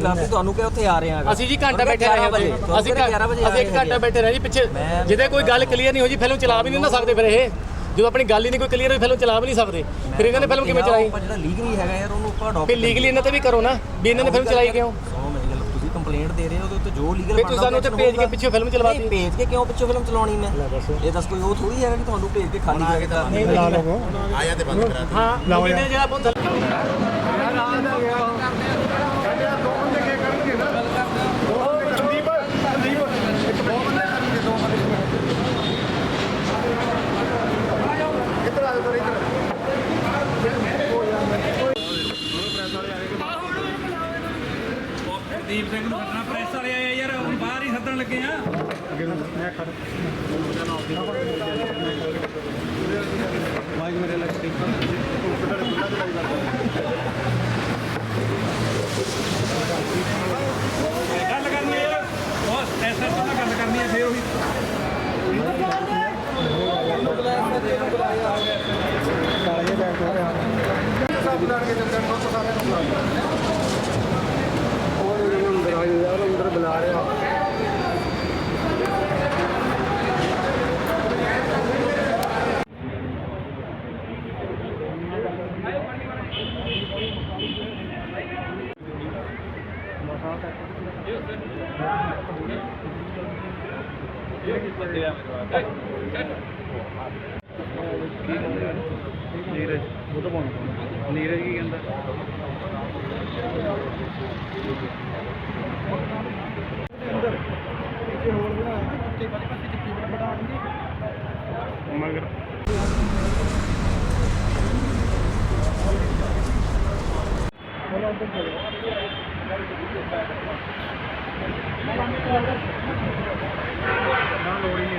ਖਿਲਾਫ ਤੁਹਾਨੂੰ ਕਿ ਉੱਥੇ ਆ ਰਹੇ ਹਾਂ ਅਸੀਂ ਜੀ ਘੰਟਾ ਬੈਠੇ ਰਹੇ ਜੀ। ਅਸੀਂ ਘੰ- 11 ਵਜੇ ਅਸੀਂ ਇੱਕ ਘੰਟਾ ਬੈਠੇ ਰਹੇ ਜੀ ਪਿੱਛੇ। ਜਿਹਦੇ ਕੋਈ ਗੱਲ ਕਲੀਅਰ ਨਹੀਂ ਹੋ ਜੀ ਫਿਲਮ ਚਲਾ ਵੀ ਨਹੀਂ ਨਾ ਸਕਦੇ ਫਿਰ ਇਹ। ਜਦੋਂ ਆਪਣੀ ਗੱਲ ਹੀ ਨਹੀਂ ਕੋਈ ਕਲੀਅਰ ਹੋਈ ਫਿਲਮ ਚਲਾ ਵੀ ਨਹੀਂ ਸਕਦੇ। ਫਿਰ ਇਹਨਾਂ ਨੇ ਫਿਲਮ ਕਿਵੇਂ ਚਲਾਈ? ਜਿਹੜਾ ਲੀਗਲੀ ਹੈਗਾ ਯਾਰ ਉਹਨੂੰ ਆਪਾਂ ਫਿਰ ਡਾਕਟਰ ਲੀਗਲੀ ਇਹਨਾਂ ਤੇ ਵੀ ਕਰੋ ਨਾ ਵੀ ਇਹਨਾਂ ਨੇ ਫਿਲਮ ਚਲਾਈ ਕਿਉਂ? ਤੁਸੀਂ ਕੰਪਲੇਂਟ ਦੇ ਰਹੇ ਹੋ ਉਹਦੇ ਉੱਤੇ ਜੋ ਲੀਗਲ ਫਿਰ ਤੁਸੀਂ ਸਾਨੂੰ ਉੱਥੇ ਭੇਜ ਕੇ ਪਿੱਛੇ ਫਿਲਮ ਚਲਵਾਤੀ ਭੇਜ ਕੇ ਕਿਉਂ ਪਿੱਛੇ ਫਿਲਮ ਚਲਾਉਣੀ ਮੈਂ? ਇਹ ਦੱਸ ਕੋਈ ਉਹ ਥੋੜੀ ਹੈਗਾ ਕਿ ਤੁਹਾਨੂੰ ਭੇਜ ਕੇ ਖਾਲੀ ਕਰਕੇ ਤਾਂ ਨਹੀਂ ਹਾਂ ਲਾਓ ਜਿਹੜਾ ਜਿਹੜਾ ਆਪਾਂ ਬਾਹਰ ਹੀ ਸੱਦਣ ਲੱਗੇ ਆ ਗੱਲ ਕਰਨੀ ਹੈ ਯਾਰ ਉਹ ਐਸਐਸ ਨਾਲ ਗੱਲ ਕਰਨੀ ਹੈ ਫੇਰ ਉਹੀ ਨੀਰਜ ਕੀ ਕਹਿੰਦਾ ਮਗਰ ਨਾ ਲੋੜ ਹੀ ਨਹੀਂ ਲੈ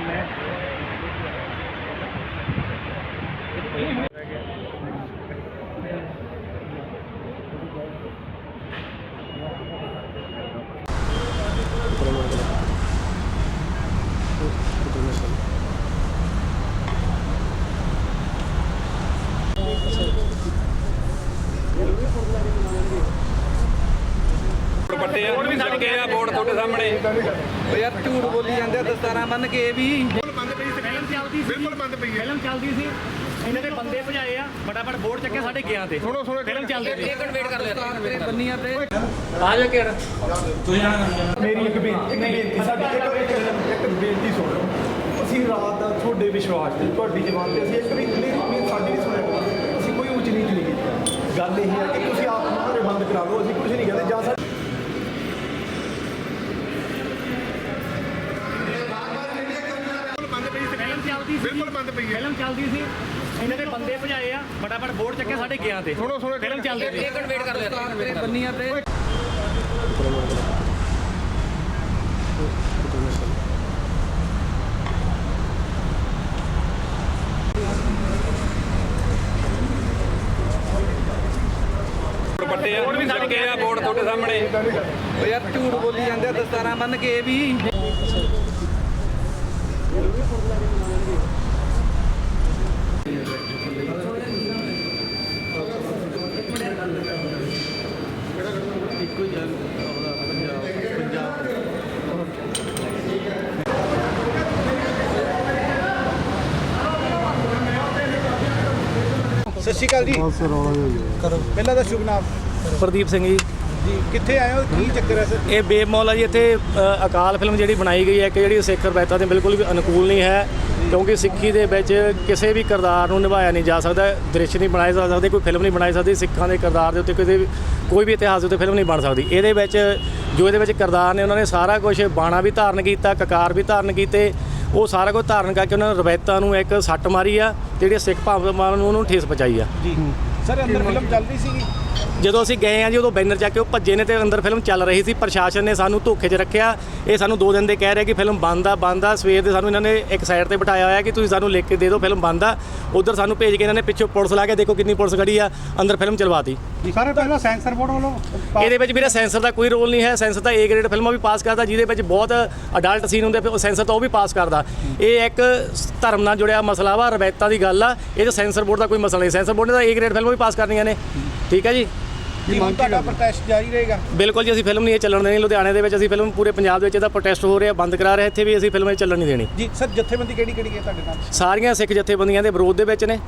ਪੱਟੇ ਆ ਸਾਡੇ ਆ ਬੋਰਡ ਤੁਹਾਡੇ ਸਾਹਮਣੇ। ਓ ਯਾਰ ਝੂਠ ਬੋਲੀ ਜਾਂਦੇ ਦਸਤਾਰਾਂ ਬੰਨ ਕੇ ਇਹ ਵੀ। ਫਿਲਮ ਚੱਲਦੀ ਸੀ। ਬਿਲਕੁਲ ਬੰਦ ਪਈ ਫਿਲਮ ਚੱਲਦੀ ਸੀ। ਇਹਨਾਂ ਦੇ ਬੰਦੇ ਭਜਾਏ ਆ ਫਟਾਫਟ ਬੋਰਡ ਚੱਕੇ ਸਾਡੇ ਗਿਆ ਤੇ। ਸੁਣੋ ਸੁਣੋ ਫਿਲਮ ਚੱਲਦੀ ਸੀ ਬੰਨੀਆਂ ਤੇ। ਆ ਜਾ ਕੇ ਮੇਰੀ ਇੱਕ ਬੇਨਤੀ ਇੱਕ ਬੇਨਤੀ ਸਾਡੀ ਇੱਕ ਇੱਕ ਇੱਕ ਬੇਨਤੀ ਸੁਣੋ। ਅਸੀਂ ਰਾਤ ਦਾ ਤੁਹਾਡੇ ਵਿਸ਼ਵਾਸ ਤੇ ਤੁਹਾਡੀ ਜਵਾਨ ਤੇ ਅਸੀਂ ਇੱਕ ਵੀ ਨਹੀਂ ਸਾਡੀ ਨਹੀਂ ਸੁਣਿਆ। ਅਸੀਂ ਕੋਈ ਉੱਚ ਨੀਚ ਨਹੀਂ ਕੀਤੀ। ਗੱਲ ਇਹ ਹੈ ਕਿ ਤੁਸੀਂ ਆਪ ਮਾਰੇ ਬੰਦ ਕਰਾ ਲਓ ਅਸੀਂ ਕੁਝ ਨਹੀਂ ਕਹਿੰਦੇ ਜਾਂ ਸਾਡੇ ਬਿਲਕੁਲ ਬੰਦ ਪਈ ਫਿਲਮ ਚੱਲਦੀ ਸੀ। ਇਹਨਾਂ ਦੇ ਬੰਦੇ ਭਜਾਏ ਆ ਫਟਾਫਟ ਬੋਰਡ ਚੱਕੇ ਸਾਡੇ ਗਿਆ ਤੇ। ਸੁਣੋ ਸੁਣੋ ਫਿਲਮ ਚੱਲਦੀ ਸੀ ਬੰਨੀਆਂ ਤੇ। ਪੱਟੇ ਆ ਵੀ ਸਾਡੇ ਆ ਬੋਰਡ ਤੁਹਾਡੇ ਸਾਹਮਣੇ। ਓ ਯਾਰ ਝੂਠ ਬੋਲੀ ਜਾਂਦੇ ਆ ਦਸਤਾਰਾਂ ਬੰਨ ਕੇ ਇਹ ਵੀ। ਸ਼੍ਰੀ ਅਕਾਲ ਜੀ। ਪਹਿਲਾਂ ਦਾ ਸ਼ੁਭ ਨਾਮ? ਪ੍ਰਦੀਪ ਸਿੰਘ ਜੀ। ਜੀ ਕਿੱਥੇ ਆਏ ਹੋ? ਕੀ ਚੱਕਰ ਹੈ ਸਰ? ਇਹ ਬੇਮੌਲ ਆ ਜੀ ਇੱਥੇ ਅ, ਅਕਾਲ ਫਿਲਮ ਜਿਹੜੀ ਬਣਾਈ ਗਈ ਹੈ ਕਿ ਜਿਹੜੀ ਸਿੱਖ ਰਵਾਇਤਾਂ ਦੇ ਬਿਲਕੁਲ ਵੀ ਅਨੁਕੂਲ ਨਹੀਂ ਹੈ ਕਿਉਂਕਿ ਸਿੱਖੀ ਦੇ ਵਿੱਚ ਕਿਸੇ ਵੀ ਕਿਰਦਾਰ ਨੂੰ ਨਿਭਾਇਆ ਨਹੀਂ ਜਾ ਸਕਦਾ ਦ੍ਰਿਸ਼ ਨਹੀਂ ਬਣਾਏ ਜਾ ਸਕਦੇ ਕੋਈ ਫਿਲਮ ਨਹੀਂ ਬਣਾਈ ਸਕਦੀ ਸਿੱਖਾਂ ਦੇ ਕਿਰਦਾਰ ਦੇ ਉੱਤੇ ਕਿਸੇ ਵੀ ਕੋਈ ਵੀ ਇਤਿਹਾਸ ਦੇ ਉੱਤੇ ਫਿਲਮ ਨਹੀਂ ਬਣ ਸਕਦੀ। ਇਹਦੇ ਵਿੱਚ ਜੋ ਇਹਦੇ ਵਿੱਚ ਕਿਰਦਾਰ ਨੇ ਉਹਨਾਂ ਨੇ ਸਾਰਾ ਕੁਝ ਬਾਣਾ ਵੀ ਧਾਰਨ ਕੀਤਾ ਕਕਾਰ ਵੀ ਧਾਰਨ ਕੀਤੇ ਉਹ ਸਾਰਾ ਕੁਝ ਧਾਰਨ ਕਰਕੇ ਉਹਨਾਂ ਨੇ ਰਵਾਇਤਾਂ ਨੂੰ ਇੱਕ ਸੱਟ ਮਾਰੀ ਆ ਤੇ ਜਿਹੜੀ ਸਿੱਖ ਭਾਵਨਾਵਾਂ ਨੂੰ ਉਹਨੂੰ ਠੇਸ ਪਹੁੰਚਾਈ ਆ। ਜੀ। ਸਰ ਅੰਦਰ ਫਿਲਮ ਚੱਲ ਰਹੀ ਸੀਗੀ। ਜਦੋਂ ਅਸੀਂ ਗਏ ਆ ਜੀ ਉਦੋਂ ਬੈਨਰ ਚੱਕ ਕੇ ਉਹ ਭੱਜੇ ਨੇ ਤੇ ਅੰਦਰ ਫਿਲਮ ਚੱਲ ਰਹੀ ਸੀ। ਪ੍ਰਸ਼ਾਸਨ ਨੇ ਸਾਨੂੰ ਧੋਖੇ 'ਚ ਰੱਖਿਆ। ਇਹ ਸਾਨੂੰ ਦੋ ਦਿਨ ਦੇ ਕਹਿ ਰਿਹਾ ਕਿ ਫਿਲਮ ਬੰਦ ਆ ਬੰਦ ਆ। ਸਵੇਰ ਦੇ ਸਾਨੂੰ ਇਹਨਾਂ ਨੇ ਇੱਕ ਸਾਈਡ ਤੇ ਬਿਠਾਇਆ ਹੋਇਆ ਕਿ ਤੁਸੀਂ ਸਾਨੂੰ ਲਿਖ ਕੇ ਦੇ ਦਿਓ ਫਿਲਮ ਬੰਦ ਆ। ਉਧਰ ਸਾਨੂੰ ਭੇਜ ਕੇ ਇਹਨਾਂ ਨੇ ਪਿੱਛੋਂ ਪੁਲਿਸ ਲਾ ਕੇ ਦੇਖੋ ਕਿੰਨੀ ਪੁਲਿਸ ਖੜੀ ਆ ਅੰਦਰ ਫਿਲਮ ਚਲਵਾਤੀ। ਸਰ ਪਹਿਲਾਂ ਸੈਂਸਰ ਬੋਰਡ ਵੱਲੋਂ ਇਹਦੇ ਵਿੱਚ ਵੀਰੇ ਸੈਂਸਰ ਦਾ ਕੋਈ ਰੋਲ ਨਹੀਂ ਹੈ। ਸੈਂਸਰ ਤਾਂ ਏ ਗ੍ਰੇਡ ਫਿਲਮਾਂ ਵੀ ਪਾਸ ਕਰਦਾ ਜਿਹਦੇ ਵਿੱਚ ਬਹੁਤ ਅਡਲਟ ਸੀਨ ਹੁੰਦੇ ਆ, ਸੈਂਸਰ ਤਾਂ ਉਹ ਵੀ ਪਾਸ ਕਰਦਾ। ਇਹ ਇੱਕ ਧਰਮ ਨਾਲ ਜੁੜਿਆ ਮਸਲਾ ਵਾ ਰਵਾਇਤਾਂ ਦੀ ਗੱਲ ਆ। ਇਹ 'ਚ ਸੈਂਸਰ ਬੋਰਡ ਦਾ ਕੋਈ ਮਸਲਾ ਨਹੀਂ। ਸੈਂਸਰ ਬੋਰਡ ਨੇ ਤਾਂ ਏ ਗ੍ਰੇਡ ਫਿਲਮਾਂ ਵੀ ਪਾਸ ਕਰਨੀਆਂ ਨੇ। ਠੀਕ ਹੈ ਜੀ? ਕੀ ਹੁਣ ਤੁਹਾਡਾ ਪ੍ਰੋਟੈਸਟ ਜਾਰੀ ਰਹੇਗਾ। ਬਿਲਕੁਲ ਜੀ ਅਸੀਂ ਫਿਲਮ ਨਹੀਂ ਇਹ ਚੱਲਣ ਦੇਣੀ। ਲੁਧਿਆਣੇ ਦੇ ਵਿੱਚ ਅਸੀਂ ਫਿਲਮ ਪੂਰੇ ਪੰਜਾਬ ਦੇ ਵਿੱਚ ਇਹਦਾ ਪ੍ਰੋਟੈਸਟ ਹੋ ਰਿਹਾ ਬੰਦ ਕਰਾ ਰਹੇ। ਇੱਥੇ ਵੀ ਅਸੀਂ ਫਿਲਮ ਇਹ ਚੱਲਣ ਨਹੀਂ ਦੇਣੀ। ਜੀ ਸਰ ਜਥੇਬੰਦੀ ਕਿਹੜੀ ਕਿਹੜੀ ਹੈ ਤੁਹਾਡੇ ਨਾਲ? ਸਾਰੀਆਂ ਸਿੱਖ ਜਥੇਬੰਦੀਆਂ ਦੇ ਵਿਰੋਧ ਦੇ ਵਿੱਚ ਨੇ।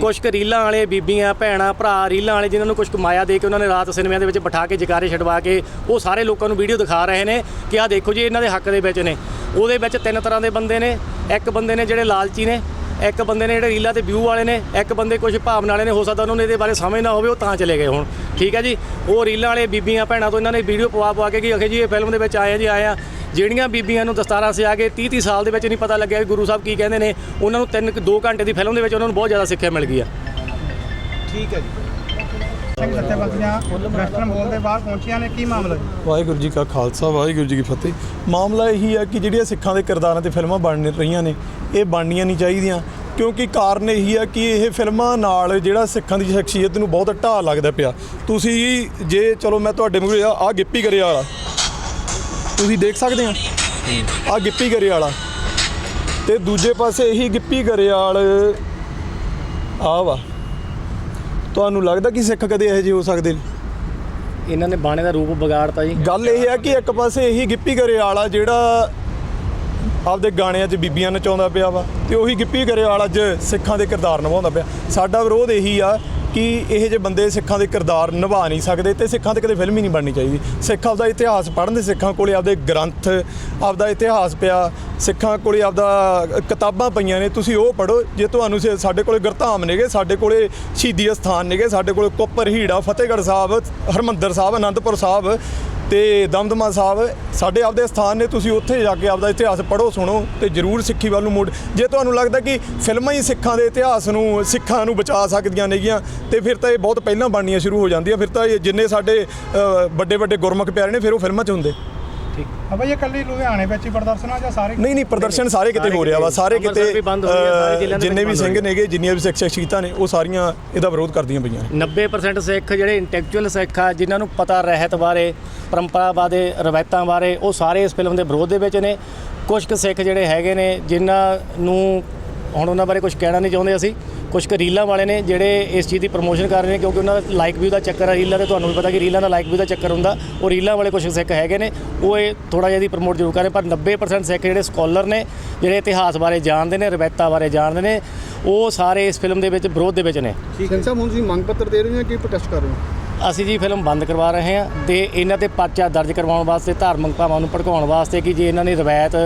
ਕੁਝ ਕੁ ਰੀਲਾਂ ਵਾਲੇ ਬੀਬੀਆਂ ਭੈਣਾਂ ਭਰਾ ਰੀਲਾਂ ਵਾਲੇ ਜਿਨ੍ਹਾਂ ਨੂੰ ਕੁਝ ਮਾਇਆ ਦੇ ਕੇ ਉਹਨਾਂ ਨੇ ਰਾਤ ਸਿਨੇਮਿਆਂ ਦੇ ਵਿੱਚ ਬਿਠਾ ਕੇ ਜਕਾਰੇ ਛਡਵਾ ਕੇ ਉਹ ਸਾਰੇ ਲੋਕਾਂ ਨੂੰ ਵੀਡੀਓ ਦਿਖਾ ਰਹੇ ਨੇ ਕਿ ਆਹ ਦੇਖੋ ਜੀ ਇਹਨਾਂ ਦੇ ਹੱਕ ਦੇ ਵਿੱਚ ਨੇ। ਉਹਦੇ ਵਿੱਚ ਤਿੰਨ ਤਰ੍ਹਾਂ ਦੇ ਬੰਦੇ ਨੇ। ਇੱਕ ਬੰਦੇ ਨੇ ਜਿਹੜੇ ਲਾਲਚੀ ਨੇ ਇੱਕ ਬੰਦੇ ਨੇ ਜਿਹੜੇ ਰੀਲਾਂ ਤੇ ਵਿਊ ਵਾਲੇ ਨੇ ਇੱਕ ਬੰਦੇ ਕੁਝ ਭਾਵਨਾ ਵਾਲੇ ਨੇ ਹੋ ਸਕਦਾ ਉਹਨਾਂ ਨੂੰ ਇਹਦੇ ਬਾਰੇ ਸਮਝ ਨਾ ਹੋਵੇ ਉਹ ਤਾਂ ਚਲੇ ਗਏ ਹੁਣ। ਠੀਕ ਹੈ ਜੀ? ਉਹ ਰੀਲਾਂ ਵਾਲੇ ਬੀਬੀਆਂ ਭੈਣਾਂ ਤੋਂ ਇਹਨਾਂ ਨੇ ਵੀਡੀਓ ਪਵਾ ਪਵਾ ਕੇ ਕਿ ਅਖੇ ਜੀ ਇਹ ਫਿਲਮ ਦੇ ਵਿੱਚ ਆਏ ਆ ਜੀ ਆਏ ਆ। ਜਿਹੜੀਆਂ ਬੀਬੀਆਂ ਨੂੰ ਦਸਤਾਰਾਂ ਸਿਆ ਕੇ 30 30 ਸਾਲ ਦੇ ਵਿੱਚ ਨਹੀਂ ਪਤਾ ਲੱਗਿਆ ਕਿ ਗੁਰੂ ਸਾਹਿਬ ਕੀ ਕਹਿੰਦੇ ਨੇ ਉਹਨਾਂ ਨੂੰ ਤਿੰਨ 2 ਘੰਟੇ ਦੀ ਫਿਲਮ ਦੇ ਵਿੱਚ ਉਹਨਾਂ ਨੂੰ ਬਹੁਤ ਜ਼ਿਆਦਾ ਸਿੱਖਿਆ ਮਿਲ ਗਈ ਆ। ਠੀਕ ਹੈ ਜੀ। ਸਿੰਘ ਜਥੇਬੰਦੀਆਂ ਵੈਸਟਰਨ ਮਾਲ ਦੇ ਬਾਹਰ ਪਹੁੰਚੀਆਂ ਨੇ ਕੀ ਮਾਮਲਾ ਜੀ? ਵਾਹਿਗੁਰੂ ਜੀ ਕਾ ਖਾਲਸਾ ਵਾਹਿਗੁਰੂ ਜੀ ਕੀ ਫਤਿਹ। ਮਾਮਲਾ ਇਹੀ ਹੈ ਕਿ ਜਿਹੜੀਆਂ ਸਿੱਖਾਂ ਦੇ ਕਿਰਦਾਰਾਂ ਤੇ ਫਿਲਮਾਂ ਬਣ ਰਹੀਆਂ ਨੇ ਇਹ ਬਣਨੀਆਂ ਨਹੀਂ ਚਾਹੀਦੀਆਂ। ਕਿਉਂਕਿ ਕਾਰਨ ਇਹੀ ਹੈ ਕਿ ਇਹ ਫਿਲਮਾਂ ਨਾਲ ਜਿਹੜਾ ਸਿੱਖਾਂ ਦੀ ਸ਼ਖਸੀਅਤ ਨੂੰ ਬਹੁਤ ਢਾਹ ਲੱਗਦਾ ਪਿਆ। ਤੁਸੀਂ ਜੇ ਚਲੋ ਮੈਂ ਤੁਹਾਡੇ ਮੂਹਰੇ ਆ ਗਿੱਪੀ ਗਰੇ ਵਾਲਾ ਤੁਸੀਂ ਦੇਖ ਸਕਦੇ ਆ? ਆ ਗਿੱਪੀ ਗਰੇ ਵਾਲਾ ਤੇ ਦੂਜੇ ਪਾਸੇ ਇਹੀ ਗਿੱਪੀ ਗਰੇਵਾਲ ਆ ਵਾ। ਤੁਹਾਨੂੰ ਲੱਗਦਾ ਕਿ ਸਿੱਖ ਕਦੇ ਇਹੋ ਜਿਹੇ ਹੋ ਸਕਦੇ ਨੇ? ਇਹਨਾਂ ਨੇ ਬਾਣੇ ਦਾ ਰੂਪ ਵਿਗਾੜਤਾ ਜੀ। ਗੱਲ ਇਹ ਹੈ ਕਿ ਇੱਕ ਪਾਸੇ ਇਹੀ ਗਿੱਪੀ ਗਰੇਵਾਲ ਆ ਜਿਹੜਾ ਆਪਦੇ ਗਾਣਿਆਂ 'ਚ ਬੀਬੀਆਂ ਨਚਾਉਂਦਾ ਪਿਆ ਵਾ ਤੇ ਉਹੀ ਗਿੱਪੀ ਗਰੇਵਾਲ ਅੱਜ ਸਿੱਖਾਂ ਦੇ ਕਿਰਦਾਰ ਨਿਭਾਉਂਦਾ ਪਿਆ। ਸਾਡਾ ਵਿਰੋਧ ਇਹੀ ਆ ਕਿ ਇਹ ਜਿਹੇ ਬੰਦੇ ਸਿੱਖਾਂ ਦੇ ਕਿਰਦਾਰ ਨਿਭਾ ਨਹੀਂ ਸਕਦੇ ਤੇ ਸਿੱਖਾਂ ਤੇ ਕਦੇ ਫਿਲਮ ਹੀ ਨਹੀਂ ਬਣਨੀ ਚਾਹੀਦੀ। ਸਿੱਖ ਆਪਦਾ ਇਤਿਹਾਸ ਪੜ੍ਹਨ ਦੇ ਸਿੱਖਾਂ ਕੋਲੇ ਆਪਦੇ ਗ੍ਰੰਥ, ਆਪਦਾ ਇਤਿਹਾਸ ਪਿਆ, ਸਿੱਖਾਂ ਕੋਲੇ ਆਪਦਾ ਕਿਤਾਬਾਂ ਪਈਆਂ ਨੇ, ਤੁਸੀਂ ਉਹ ਪੜ੍ਹੋ, ਜੇ ਤੁਹਾਨੂੰ ਸੇ- ਸਾਡੇ ਕੋਲੇ ਗੁਰਧਾਮ ਨੇਗੇ, ਸਾਡੇ ਕੋਲੇ ਸ਼ਹੀਦੀ ਅਸਥਾਨ ਨੇਗੇ, ਸਾਡੇ ਕੋਲੇ ਕੁੱਪਰ ਹੀੜਾ, ਫਤਿਹਗੜ੍ਹ ਸਾਹਿਬ, ਹਰਮੰਦਰ ਸਾਹਿਬ, ਅਨੰਦਪੁਰ ਸਾਹਿਬ ਤੇ ਦਮਦਮਾ ਸਾਹਿਬ, ਸਾਡੇ ਆਪਦੇ ਸਥਾਨ ਨੇ, ਤੁਸੀਂ ਉੱਥੇ ਜਾ ਕੇ ਆਪਦਾ ਇਤਿਹਾਸ ਪੜ੍ਹੋ, ਸੁਣੋ ਤੇ ਜਰੂਰ ਸਿੱਖੀ ਵੱਲ ਨੂੰ ਮੋੜ। ਜੇ ਤੁਹਾਨੂੰ ਲੱਗਦਾ ਕਿ ਫਿਲਮਾਂ ਹੀ ਸਿੱਖਾਂ ਦੇ ਇਤਿਹਾਸ ਨੂੰ, ਸਿੱਖਾਂ ਨੂੰ ਬਚਾ ਸਕਦੀਆਂ ਨੇਗੀਆਂ, ਤੇ ਫਿਰ ਤਾਂ ਇਹ ਬਹੁਤ ਪਹਿਲਾਂ ਬਣਨੀਆਂ ਸ਼ੁਰੂ ਹੋ ਜਾਂਦੀਆਂ, ਫਿਰ ਤਾਂ ਇਹ ਜਿੰਨੇ ਸਾਡੇ ਵੱਡੇ ਵੱਡੇ ਗੁਰਮੁਖ ਪਿਆਰੇ ਨੇ, ਫਿਰ ਉਹ ਫਿਲਮਾਂ 'ਚ ਹੁੰਦੇ। ਆ ਬਈ ਇਹ ਕੱਲੀ ਲੁਧਿਆਣੇ ਵਿੱਚ ਹੀ ਪ੍ਰਦਰਸ਼ਨ ਆ ਜਾਂ ਸਾਰੇ ਨਹੀਂ ਨਹੀਂ ਪ੍ਰਦਰਸ਼ਨ ਸਾਰੇ ਕਿਤੇ ਹੋ ਰਿਹਾ ਵਾ। ਸਾਰੇ ਕਿਤੇ ਜਿੰਨੇ ਵੀ ਸਿੰਘ ਨੇਗੇ ਜਿੰਨੀਆਂ ਵੀ ਸਿੱਖ ਸ਼ਖਸੀਅਤਾਂ ਨੇ ਉਹ ਸਾਰੀਆਂ ਇਹਦਾ ਵਿਰੋਧ ਕਰਦੀਆਂ ਪਈਆਂ ਨੇ। 90% ਸਿੱਖ ਜਿਹੜੇ ਇੰਟੈਲੈਕਚੁਅਲ ਸਿੱਖ ਆ ਜਿਨ੍ਹਾਂ ਨੂੰ ਪਤਾ ਰਹਿਤ ਬਾਰੇ ਪਰੰਪਰਾਵਾਦ ਦੇ ਰਵਾਇਤਾਂ ਬਾਰੇ ਉਹ ਸਾਰੇ ਇਸ ਫਿਲਮ ਦੇ ਵਿਰੋਧ ਦੇ ਵਿੱਚ ਨੇ। ਕੁਝ ਕੁ ਸਿੱਖ ਜਿਹੜੇ ਹੈਗੇ ਨੇ ਜਿਨ੍ਹਾਂ ਨੂੰ ਹੁਣ ਉਹਨਾਂ ਬਾਰੇ ਕੁਝ ਕਹਿਣਾ ਨਹੀਂ ਚਾਹੁੰਦੇ ਅਸੀਂ। ਕੁਝ ਕੁ ਰੀਲਾਂ ਵਾਲੇ ਨੇ ਜਿਹੜੇ ਇਸ ਚੀਜ਼ ਦੀ ਪ੍ਰੋਮੋਸ਼ਨ ਕਰ ਰਹੇ ਨੇ ਕਿਉਂਕਿ ਉਹਨਾਂ ਦਾ ਲਾਈਕ ਵਿਊ ਦਾ ਚੱਕਰ ਹੈ ਰੀਲਾਂ ਤੇ ਤੁਹਾਨੂੰ ਵੀ ਪਤਾ ਕਿ ਰੀਲਾਂ ਦਾ ਲਾਈਕ ਵਿਊ ਦਾ ਚੱਕਰ ਹੁੰਦਾ ਉਹ ਰੀਲਾਂ ਵਾਲੇ ਕੁਝ ਸਿੱਖ ਹੈਗੇ ਨੇ ਉਹ ਇਹ ਥੋੜਾ ਜਿਹਾ ਦੀ ਪ੍ਰਮੋਟ ਜ਼ਰੂਰ ਕਰ ਰਹੇ ਪਰ 90% ਸਿੱਖ ਜਿਹੜੇ ਸਕਾਲਰ ਨੇ ਜਿਹੜੇ ਇਤਿਹਾਸ ਬਾਰੇ ਜਾਣਦੇ ਨੇ ਰਵਾਇਤਾਂ ਬਾਰੇ ਜਾਣਦੇ ਨੇ ਉਹ ਸਾਰੇ ਇਸ ਫਿਲਮ ਦੇ ਵਿੱਚ ਵਿਰੋਧ ਦੇ ਵਿੱਚ ਨੇ। ਸਿੰਘ ਸਾਹਿਬ ਹੁਣ ਤੁਸੀਂ ਮੰਗ ਪੱਤਰ ਦੇ ਰਹੇ ਹੋ ਕੀ ਪ੍ਰੋਟੈਸਟ ਕਰ ਰਹੇ ਹੋ? ਅਸੀਂ ਜੀ ਫਿਲਮ ਬੰਦ ਕਰਵਾ ਰਹੇ ਹਾਂ ਤੇ ਇਹਨਾਂ ਤੇ ਪਰਚਾ ਦਰਜ ਕਰਵਾਉਣ ਵਾਸਤੇ ਧਾਰਮਿਕ ਭਾਵਾਂ ਨੂੰ ਭੜਕਾਉਣ ਵਾਸਤੇ ਕਿ ਜੇ ਇਹਨਾਂ ਨੇ ਰਵਾਇਤ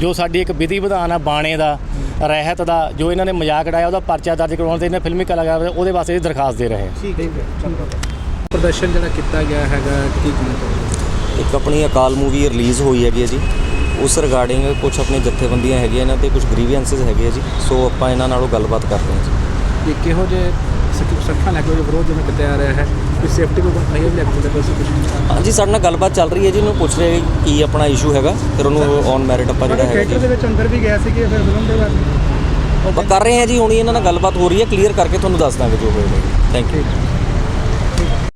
ਜੋ ਸਾਡੀ ਇੱਕ ਵਿਧੀ ਵਿਧਾਨ ਆ ਬਾਣੇ ਦਾ ਰਹਿਤ ਦਾ ਜੋ ਇਹਨਾਂ ਨੇ ਮਜ਼ਾਕ ਉਡਾਇਆ ਉਹਦਾ ਪਰਚਾ ਦਰਜ ਕਰਵਾਉਣ ਤੇ ਇਹਨਾਂ ਫਿਲਮੀ ਕਲਾਕਾਰ ਉਹਦੇ ਵਾਸਤੇ ਇਹ ਦਰਖਾਸਤ ਦੇ ਰਹੇ ਹਾਂ ਠੀਕ ਹੈ ਪ੍ਰਦਰਸ਼ਨ ਜਿਹੜਾ ਕੀਤਾ ਗਿਆ ਹੈਗਾ ਕੀ ਇੱਕ ਆਪਣੀ ਅਕਾਲ ਮੂਵੀ ਰਿਲੀਜ਼ ਹੋਈ ਹੈਗੀ ਹੈ ਜੀ। ਉਸ ਰਿਗਾਰਡਿੰਗ ਕੁਝ ਆਪਣੀ ਜਥੇਬੰਦੀਆਂ ਹੈਗੀਆਂ ਇਹਨਾਂ ਤੇ ਕੁਝ ਗ੍ਰੀਵੈਂਸਸ ਹੈਗੇ ਆ ਜੀ। ਸੋ ਆਪਾਂ ਇਹਨਾਂ ਨਾਲੋਂ ਗੱਲਬਾਤ ਕਰ ਰਹੇ ਹਾਂ ਜੀ। ਇਹ ਕਿਹੋ ਜੇ ਸੱਖਾਂ ਲੈ ਕੇ ਜੋ ਵਿਰੋਧ ਜਿਵੇਂ ਕਿਤੇ ਆ ਰਿਹਾ ਹੈ? ਕੋਈ ਸੇਫਟੀ ਕੋ ਨਹੀਂ ਲੈ ਕੇ ਕੋਈ ਕੁਝ ਹਾਂਜੀ ਸਾਡੇ ਨਾਲ ਗੱਲਬਾਤ ਚੱਲ ਰਹੀ ਹੈ ਜੀ ਉਹਨੂੰ ਪੁੱਛ ਰਹੇ ਕੀ ਆਪਣਾ ਇਸ਼ੂ ਹੈਗਾ ਫਿਰ ਉਹਨੂੰ ਔਨ ਮੈਰਿਟ ਆਪਾਂ ਜਿਹੜਾ ਹੈਗਾ ਥੀਏਟਰ ਦੇ ਜੀ ਵਿੱਚ ਅੰਦਰ ਵੀ ਗਿਆ ਸੀ ਕਿ ਫਿਰ ਫਿਲਮ ਦੇ ਬਾਰੇ? ਆਪਾਂ ਕਰ ਰਹੇ ਹਾਂ ਜੀ ਹੁਣੀ ਇਹਨਾਂ ਨਾਲ ਗੱਲਬਾਤ ਹੋ ਰਹੀ ਹੈ ਕਲੀਅਰ ਕਰਕੇ ਤੁਹਾਨੂੰ ਦੱਸ ਦਾਂਗੇ ਜੋ ਹੋਏਗਾ ਥੈਂਕ ਯੂ